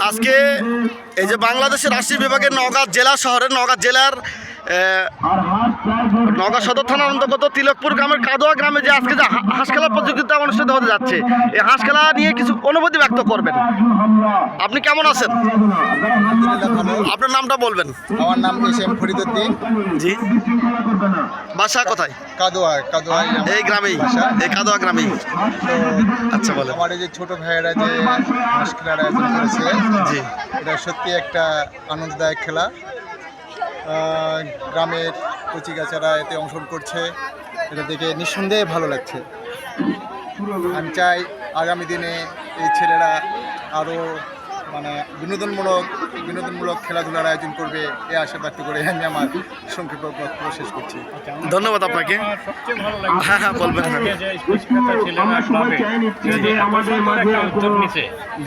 আজকে এই যে বাংলাদেশের রাষ্ট্রীয় বিভাগের নওগাঁ জেলা শহরের নওগাঁ জেলার নওগাঁ সদর থানার অন্তর্গত তিলকপুর গ্রামের কাদোয়া গ্রামে যে আজকে যে হা- হাঁস খেলা প্রতিযোগিতা অনুষ্ঠিত হতে যাচ্ছে এই হাঁস খেলা নিয়ে কিছু অনুভূতি ব্যক্ত করবেন। আপনি কেমন আছেন? আপনার নামটা বলবেন। আমার নাম এস এম ফরিদুদ্দিন জি। বাসা কোথায়? কাদোয়া কাদোয়ায় আমার এই গ্রামেই। এই কাদোয়া গ্রামেই। আচ্ছা বলেন। আমার এই যে ছোট ভাইয়েরা যে হাঁস খেলার আয়োজন করেছে জি। এটা সত্যি একটা আনন্দদায়ক খেলা। গ্রামের কচিকাচারা এতে অংশগ্রহণ করছে। এটা দেখে নিঃসন্দেহে ভালো লাগছে। আমি চাই আগামী দিনে এই ছেলেরা আরও মানে বিনোদনমূলক বিনোদনমূলক খেলাধুলার আয়োজন করবে এ আশা ব্যক্ত করে আমি আমার সংক্ষেপ বক্তব্য শেষ করছি। ধন্যবাদ আপনাকে। হ্যাঁ হ্যাঁ বলবেন হ্যাঁ।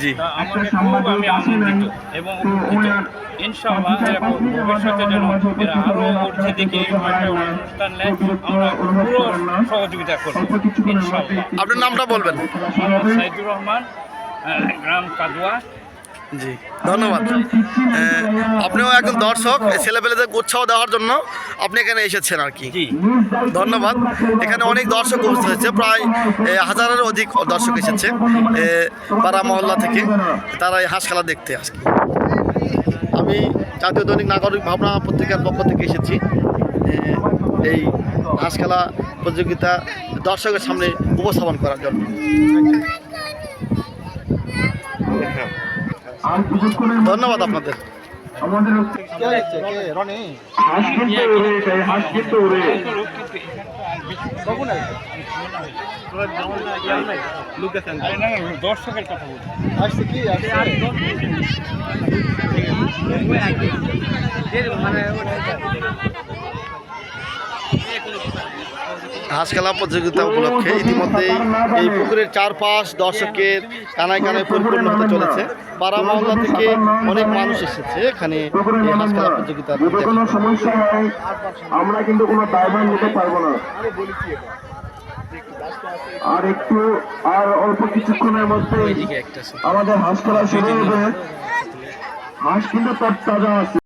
জি। তা আমাদের আমি আনন্দিত এবং ইনশাআল্লাহ ভবিষ্যতে যেন এরা আরও ঊর্ধ্বে দিকে অনুষ্ঠান নেয় আমরা পুরো সহযোগিতা করব। ইনশাআল্লাহ। আপনার নামটা বলবেন। সাইদুর রহমান গ্রাম কাদুয়া। জি ধন্যবাদ। আপনিও একজন দর্শক এই ছেলেপেলেদের উৎসাহ দেওয়ার জন্য আপনি এখানে এসেছেন আর কি। জি। ধন্যবাদ। এখানে অনেক দর্শক উপস্থিত হয়েছে প্রায় হাজারের অধিক দর্শক এসেছে পাড়া মহল্লা থেকে। তারা এই হাঁস খেলা দেখতে আজকে আমি জাতীয় দৈনিক নাগরিক ভাবনা পত্রিকার পক্ষ থেকে এসেছি। এই হাঁস খেলা প্রতিযোগিতা দর্শকের সামনে উপস্থাপন করার জন্য। ধন্যবাদ আপনাদের দর্শকের কথা বলছি আসছে কি আসছে হাঁস খেলা প্রতিযোগিতা উপলক্ষে ইতিমধ্যেই এই পুকুরের চারপাশ দর্শকের কানায় কানায় পরিপূর্ণ হতে চলেছে। পাড়া মহল্লা থেকে অনেক মানুষ এসেছে এখানে এই হাঁস খেলা প্রতিযোগিতা কোনো দেখার। সমস্যা হয় আমরা কিন্তু কোনো দায়ভার নিতে পারব না। আর একটু আর অল্প কিছুক্ষণের মধ্যে আমাদের হাঁস খেলা শুরু হবে। হাঁস কিন্তু তার তাজা আছে।